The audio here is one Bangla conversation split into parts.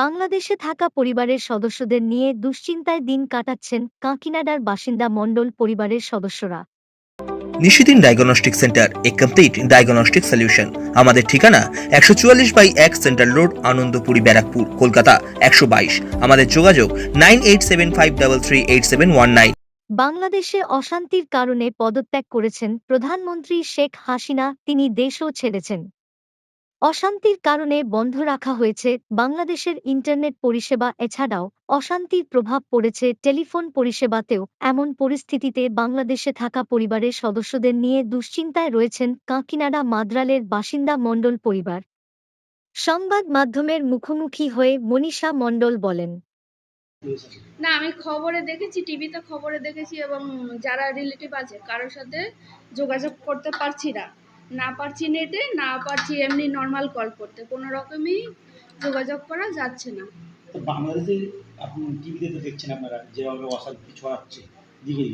বাংলাদেশে থাকা পরিবারের সদস্যদের নিয়ে দুশ্চিন্তায় দিন কাটাচ্ছেন কাঁকিনাডার বাসিন্দা মণ্ডল পরিবারের সদস্যরা। নিশিদিন ডায়াগনস্টিক সেন্টার এ কমপ্লিট ডায়াগনস্টিক সলিউশন আমাদের ঠিকানা একশো চুয়াল্লিশ বাই এক সেন্ট্রাল রোড আনন্দপুরি ব্যারাকপুর কলকাতা একশো বাইশ। আমাদের যোগাযোগ nine eight seven five double three eight seven one nine. বাংলাদেশে অশান্তির কারণে পদত্যাগ করেছেন প্রধানমন্ত্রী শেখ হাসিনা। তিনি দেশও ছেড়েছেন। অশান্তির কারণে বন্ধ রাখা হয়েছে বাংলাদেশের ইন্টারনেট পরিষেবা। এছাড়াও অশান্তির প্রভাব পড়েছে টেলিফোন পরিষেবাতেও। এমন পরিস্থিতিতে বাংলাদেশে থাকা পরিবারের সদস্যদের নিয়ে দুশ্চিন্তায় রয়েছেন কাঁকিনাডা মাদ্রালের বাসিন্দা মণ্ডল পরিবার। সংবাদ মাধ্যমের মুখোমুখি হয়ে মনীষা মণ্ডল বলেন, না, আমি খবরে দেখেছি, টিভিতে খবরে দেখেছি এবং যারা রিলেটিভ আছে, কারোর সাথে যোগাযোগ করতে পারছি না। না পারছি নেটে না পারছি এমনি নর্মাল কল করতে। কোনো রকমই যোগাযোগ করা যাচ্ছে না। তো বাংলাদেশে আপনি টিভিতে তো দেখছেন আপনারা যেভাবে অশান্তি ছড়াচ্ছে দিকে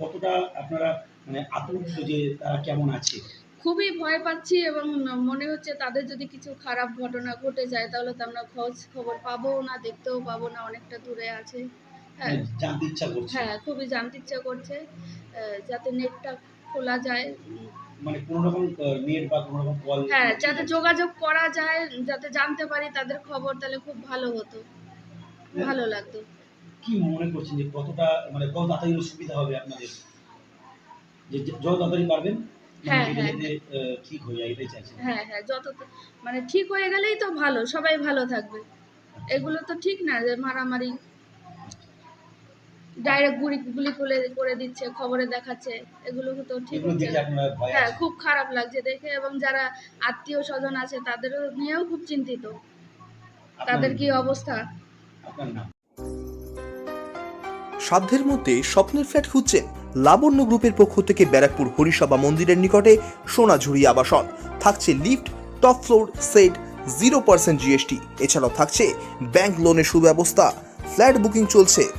কতটা আপনারা মানে আতঙ্কিত যে তারা কেমন আছে? খুবই ভয় পাচ্ছি এবং মনে হচ্ছে তাদের যদি কিছু খারাপ ঘটনা ঘটে যায় তাহলে তো আমরা খোঁজ খবর পাবো না দেখতেও পাবো না অনেকটা দূরে আছে। হ্যাঁ। মানে জানতে ইচ্ছা করছে। হ্যাঁ খুবই জানতে ইচ্ছা করছে যাতে নেটটা খোলা যায়। মানে কোনো রকম নেট বা কোনো রকম কল হ্যাঁ যাতে যোগাযোগ করা যায় যাতে জানতে পারি তাদের খবর তাহলে খুব ভালো হতো। ভালো লাগতো। কি মনে করছেন যে কতটা মানে কত তাড়াতাড়ি সুবিধা হবে আপনাদের? যে যত তাড়াতাড়ি পারবেন হ্যাঁ, হ্যাঁ, ঠিক হয়ে যায় এটাই চাইছেন। হ্যাঁ হ্যাঁ যত মানে ঠিক হয়ে গেলেই তো ভালো সবাই ভালো থাকবে। এগুলো তো ঠিক না যে মারামারি। ডাইরেক্ট গুলি গুলি করে করে দিচ্ছে খবরে দেখাচ্ছে এগুলো তো ঠিক হ্যাঁ খুব খারাপ লাগছে দেখে এবং যারা আত্মীয় স্বজন আছে তাদেরও নিয়েও খুব চিন্তিত। তাদের কি অবস্থা? আপনার সাধ্যের মধ্যে স্বপ্নের ফ্ল্যাট খুঁজছেন লাবণ্য গ্রুপের পক্ষ থেকে ব্যারাকপুর হরিসভা মন্দিরের নিকটে সোনাঝুরি আবাসন। থাকছে lift top floor set zero percent GST. এছাড়াও থাকছে ব্যাংক লোনের সুব্যবস্থা। ফ্ল্যাট বুকিং চলছে